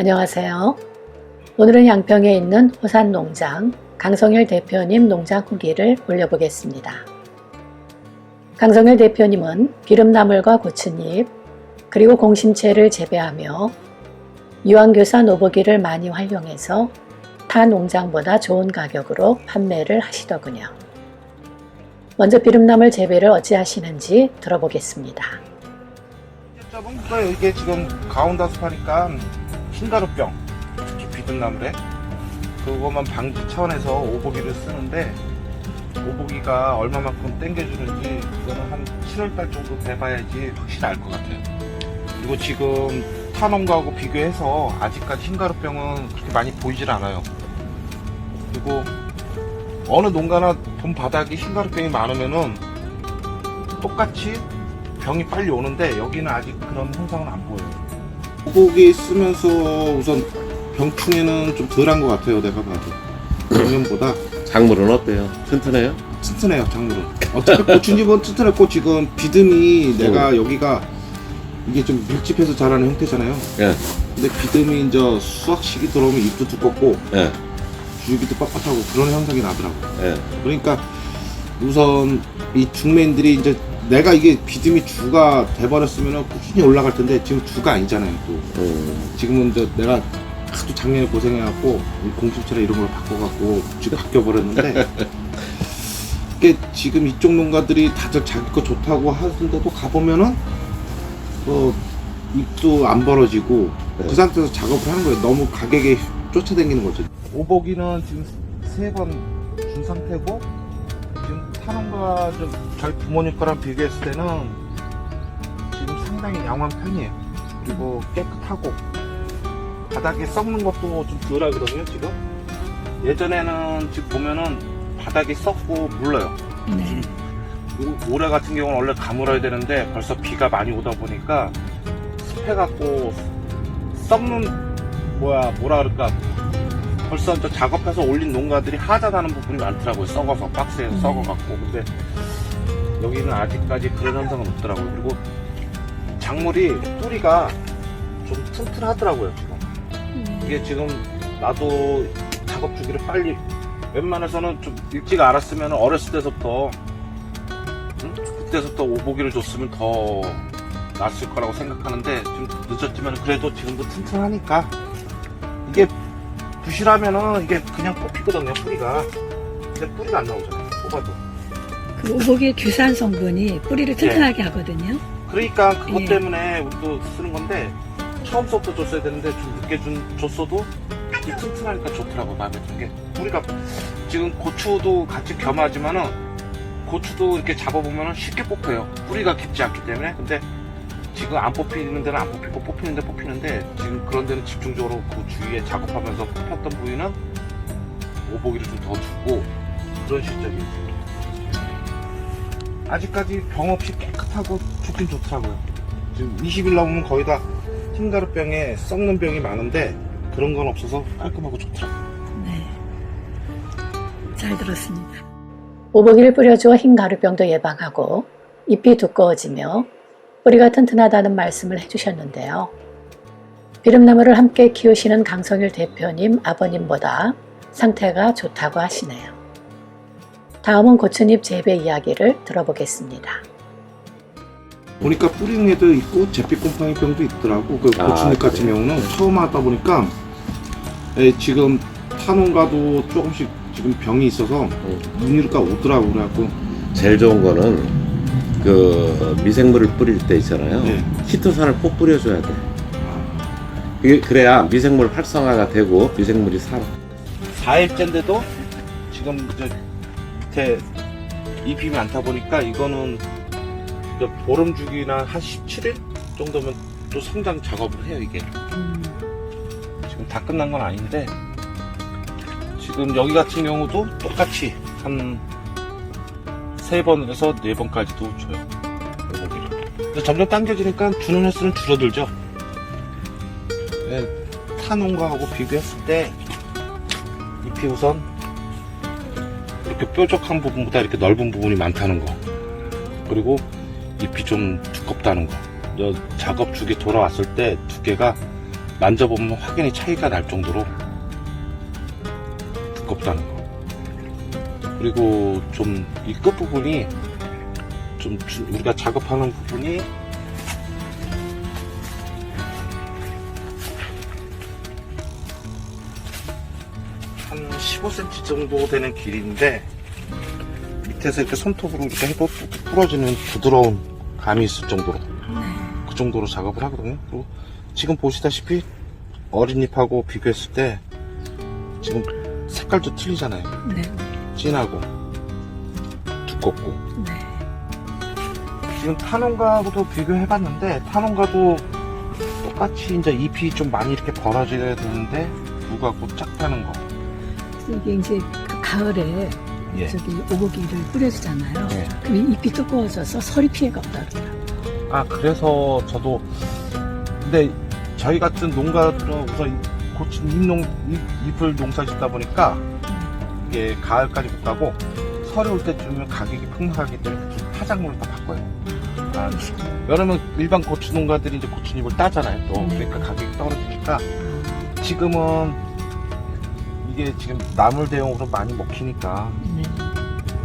안녕하세요. 오늘은 양평에 있는 호산 농장 강성일 대표님 농장 후기를 올려보겠습니다. 강성일 대표님은 비름나물과 고추잎 그리고 공심채를 재배하며 유황교사 노보기를 많이 활용해서 타 농장보다 좋은 가격으로 판매를 하시더군요. 먼저 비름나물 재배를 어찌 하시는지 들어보겠습니다. 점은 이게 지금 가온다습하니까 흰가루병 비듬나물에 그것만 방지 차원에서 오보기를 쓰는데 오보기가 얼마만큼 땡겨주는지 그거는 한 7월달 정도 돼봐야지 확실히 알 것 같아요. 그리고 지금 타농가하고 비교해서 아직까지 흰가루병은 그렇게 많이 보이질 않아요. 그리고 어느 농가나 본 바닥이 흰가루병이 많으면은 똑같이 병이 빨리 오는데 여기는 아직 그런 현상은 안 보여요. 고기 쓰면서 우선 병충해는 좀 덜한 것 같아요 내가 봐도. 작년보다. 작물은 어때요? 튼튼해요? 튼튼해요 작물은. 어차피 고추잎은 튼튼했고 지금 비듬이 내가 여기가 이게 좀 밀집해서 자라는 형태잖아요. 예, 근데 비듬이 이제 수확 시기 들어오면 잎도 두껍고 예, 줄기도 빳빳하고 그런 현상이 나더라고요. 예. 그러니까 우선 이 중매인들이 이제 내가 이게 비듬이 주가 돼버렸으면 꾸준히 올라갈 텐데 지금 주가 아니잖아요 또. 음, 지금은 이제 내가 하도 작년에 고생해갖고 이 공심채나 이런 걸 바꿔갖고 지금 바뀌어버렸는데 이게 지금 이쪽 농가들이 다들 자기 거 좋다고 하는데도 가보면은 뭐 입도 안 벌어지고 네. 그 상태에서 작업을 하는 거예요. 너무 가격에 쫓아다니는 거죠. 오보기는 지금 세 번 준 상태고 타는가 좀 저희 부모님 거랑 비교했을 때는 지금 상당히 양호한 편이에요. 그리고 깨끗하고 바닥에 썩는 것도 좀 덜하 거든요 지금. 예전에는 지금 보면은 바닥이 썩고 물러요. 네. 올해 같은 경우는 원래 가물어야 되는데 벌써 비가 많이 오다 보니까 습해갖고 썩는 뭐야 뭐라 그럴까 벌써 이제 작업해서 올린 농가들이 하자다는 부분이 많더라고요. 썩어서 박스에 음. 썩어갖고. 근데 여기는 아직까지 그런 현상은 없더라고요. 그리고 작물이 뿌리가 좀 튼튼하더라고요 지금. 이게 지금 나도 작업 주기를 빨리 웬만해서는 좀 일찍 알았으면 어렸을 때부터 응? 그때부터 오보기를 줬으면 더 낫을 거라고 생각하는데 좀 늦었지만 그래도 지금도 튼튼하니까 부실하면은 이게 그냥 뽑히거든요 뿌리가. 근데 뿌리가 안 나오잖아요 뽑아도. 그 오복의 규산 성분이 뿌리를 튼튼하게 하거든요. 그러니까 그것 예. 때문에 우리도 쓰는 건데 처음부터 줬어야 되는데 좀 늦게 준, 줬어도 이 튼튼하니까 좋더라고 마음에 드는 게. 우리가 지금 고추도 같이 겸하지만은 고추도 이렇게 잡아보면은 쉽게 뽑혀요. 뿌리가 깊지 않기 때문에. 근데 지금 안 뽑히는 데는 안 뽑히고 뽑히는 데 뽑히는데 지금 그런 데는 집중적으로 그 주위에 작업하면서 뽑혔던 부위는 오보기를 좀 더 주고 그런 실적이 아직까지 병 없이 깨끗하고 좋긴 좋더라고요. 지금 20일 나오면 거의 다 흰가루병에 썩는 병이 많은데 그런 건 없어서 깔끔하고 좋더라고요. 네. 잘 들었습니다. 오보기를 뿌려주어 흰 가루병도 예방하고 잎이 두꺼워지며 뿌리가 튼튼하다는 말씀을 해주셨는데요. 비름나무를 함께 키우시는 강성일 대표님 아버님보다 상태가 좋다고 하시네요. 다음은 고추잎 재배 이야기를 들어보겠습니다. 보니까 애도 있고 잿빛 곰팡이병도 있더라고 그 아, 고추잎 같은 그래요? 경우는 처음 하다 보니까 에, 지금 타농가도 조금씩 지금 병이 있어서 음. 문의가 오더라고 그래갖고 제일 좋은 거는 그 미생물을 뿌릴 때 있잖아요. 예. 히토산을 꼭 뿌려줘야 돼. 그게- 그래야 미생물 활성화가 되고 미생물이 살아. 4일째인데도 지금 이제 밑에 잎이 많다 보니까 이거는 이제 보름 주기나 한 17일 정도면 또 성장 작업을 해요 이게. 지금 다 끝난 건 아닌데 지금 여기 같은 경우도 똑같이 한 세 번에서 네 번까지도 줘요. 오보기를. 근데 점점 당겨지니까 주는 횟수는 줄어들죠. 네, 타농가하고 비교했을 때 잎이 우선 이렇게 뾰족한 부분보다 이렇게 넓은 부분이 많다는 거. 그리고 잎이 좀 두껍다는 거. 저 작업 주기 돌아왔을 때 두께가 만져보면 확연히 차이가 날 정도로 두껍다는 거. 그리고 좀 이 끝부분이 좀 주- 우리가 작업하는 부분이 한 15cm 정도 되는 길이인데 밑에서 이렇게 손톱으로 이렇게 해도 부러지는 부드러운 감이 있을 정도로 그 정도로 작업을 하거든요. 그리고 지금 보시다시피 어린 잎하고 비교했을 때 지금 색깔도 틀리잖아요. 네. 진하고 두껍고 네. 지금 탄원가하고도 비교해봤는데 탄원가도 똑같이 이제 잎이 좀 많이 이렇게 벌어져야 되는데 무가고 작다는 거. 그래서 이게 이제 그 가을에 예. 저기 오곡이를 뿌려주잖아요. 예. 그럼 잎이 두꺼워져서 서리 피해가 없다고요. 아 그래서 저도 근데 저희 같은 농가들은 우선 고추 잎농 잎, 잎을 농사 짓다 보니까 이게 가을까지 못 가고 설이 올 때쯤은 가격이 폭락하기 때문에 좀 파작물을 다 바꿔요. 아, 여름은 일반 고추 농가들이 이제 고추잎을 따잖아요. 또 네. 그러니까 가격이 떨어지니까 지금은 이게 지금 나물 대용으로 많이 먹히니까 네.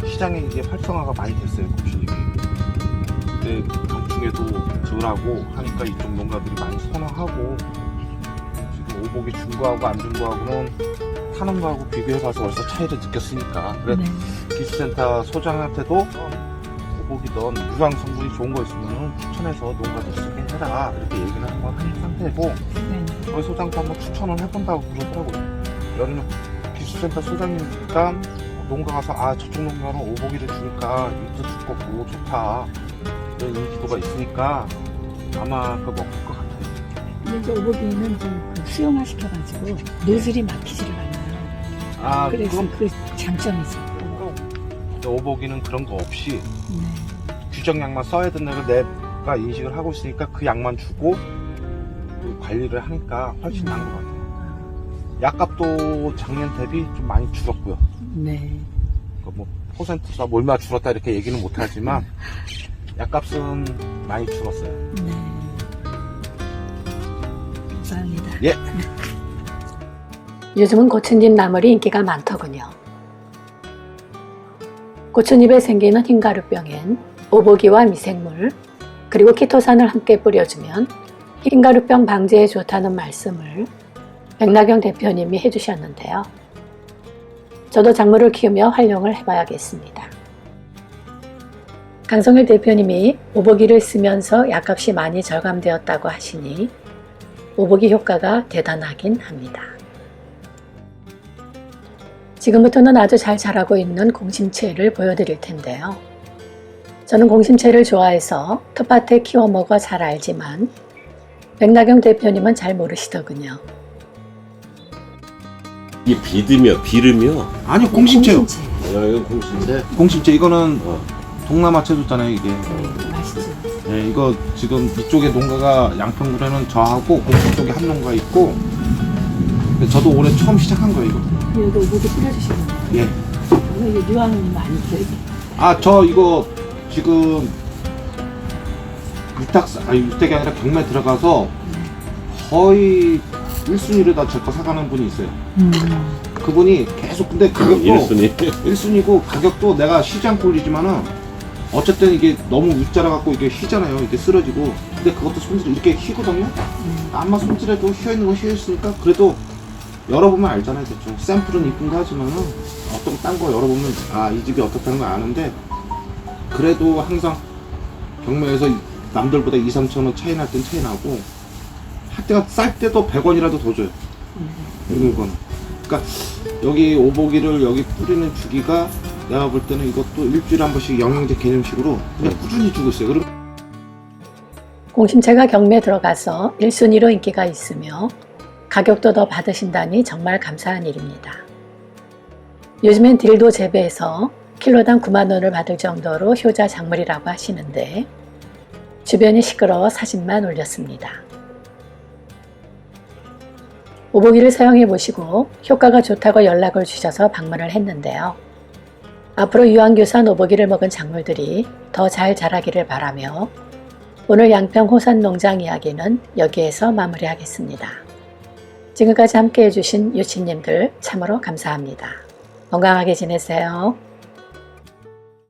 시장에 이게 활성화가 많이 됐어요 고추잎이 근데 병충해도 덜하고 하니까 이쪽 농가들이 많이 선호하고 지금 오복이 중고하고 안 중고하고는 탄원가하고 비교해봐서 벌써 차이를 느꼈으니까 그래 네. 기술센터 소장한테도 오복이던 유황 성분이 좋은 거 있으면 추천해서 농가들 쓰게 해라 이렇게 얘기를 한번 한 상태고 네. 저희 소장도 한번 추천을 해본다고 그러더라고요. 여름 기술센터 소장이니까 농가 가서 아 저쪽 농가는 오복이를 주니까 잎도 두껍고 좋다 이런 인지도가 있으니까 아마 그 먹을 것 같아요. 근데 이제 오곡이는 좀그 수용화 시켜가지고 노즐이 막히지를 않아요. 아 그래서 그럼 그 장점이죠. 오복이는 그런 거 없이 네. 규정 양만 써야 된다는 걸 내가 인식을 하고 있으니까 그 양만 주고 그 관리를 하니까 훨씬 나은 것 같아요. 약값도 작년 대비 좀 많이 줄었고요. 네. 그뭐 퍼센트가 얼마 줄었다 이렇게 얘기는 못하지만 약값은 많이 줄었어요. 네. 감사합니다. 예. 요즘은 고추잎 나물이 인기가 많더군요. 고추잎에 생기는 흰가루병엔 오보기와 미생물 그리고 키토산을 함께 뿌려주면 흰가루병 방지에 좋다는 말씀을 백나경 대표님이 해주셨는데요. 저도 작물을 키우며 활용을 해봐야겠습니다. 강성일 대표님이 오보기를 쓰면서 약값이 많이 절감되었다고 하시니 오보기 효과가 대단하긴 합니다. 지금부터는 아주 잘 자라고 있는 공심채를 보여드릴 텐데요. 저는 공심채를 좋아해서 텃밭에 키워 먹어 잘 알지만 백나경 대표님은 잘 모르시더군요. 이 비드며 비르며 아니 공심채요. 공심채. 야 이거 공신데 공심채 이거는 어. 동남아 채소잖아요 이게. 네, 맛있죠. 네, 이거 지금 이쪽에 농가가 양평구에는 저하고 공심 쪽에 한 농가 있고. 근데 저도 올해 처음 시작한 거예요 이거. 여기 뿌려주시는 거예요. 예. 이거 유황이 많이 들어있 아저 이거 지금 유탁 아니 유탁이 아니라 경매 들어가서 거의 1순위로 다제 거 사가는 분이 있어요. 음. 그분이 계속 근데 가격도 1순위 1순위고 가격도 내가 쉬지 않고 올리지만은 어쨌든 이게 너무 윗자라 갖고 이게 휘잖아요. 이게 쓰러지고. 근데 그것도 손질 이렇게 휘거든요. 아마 손질해도 휘어 있는 거 휘어 있으니까 그래도 열어보면 알잖아요. 대충 샘플은 이쁜 거 하지만은 어떤 딴 거 열어보면 아 이 집이 어떻다는 거 아는데 그래도 항상 경매에서 남들보다 2, 3천 원 차이 날 땐 차이 나고 할 때가 쌀 때도 100원이라도 더 줘요. 이거는. 그러니까 여기 오보기를 여기 뿌리는 주기가 내가 볼 때는 이것도 일주일에 한 번씩 영양제 개념식으로 그냥 꾸준히 주고 있어요. 그럼 공심채가 경매에 들어가서 1순위로 인기가 있으며 가격도 더 받으신다니 정말 감사한 일입니다. 요즘엔 딜도 재배해서 킬로당 9만 원을 받을 정도로 효자 작물이라고 하시는데 주변이 시끄러워 사진만 올렸습니다. 오보기를 사용해 보시고 효과가 좋다고 연락을 주셔서 방문을 했는데요. 앞으로 유황교산 오보기를 먹은 작물들이 더 잘 자라기를 바라며 오늘 양평 호산 농장 이야기는 여기에서 마무리하겠습니다. 지금까지 함께 해주신 유치님들 참으로 감사합니다. 건강하게 지내세요.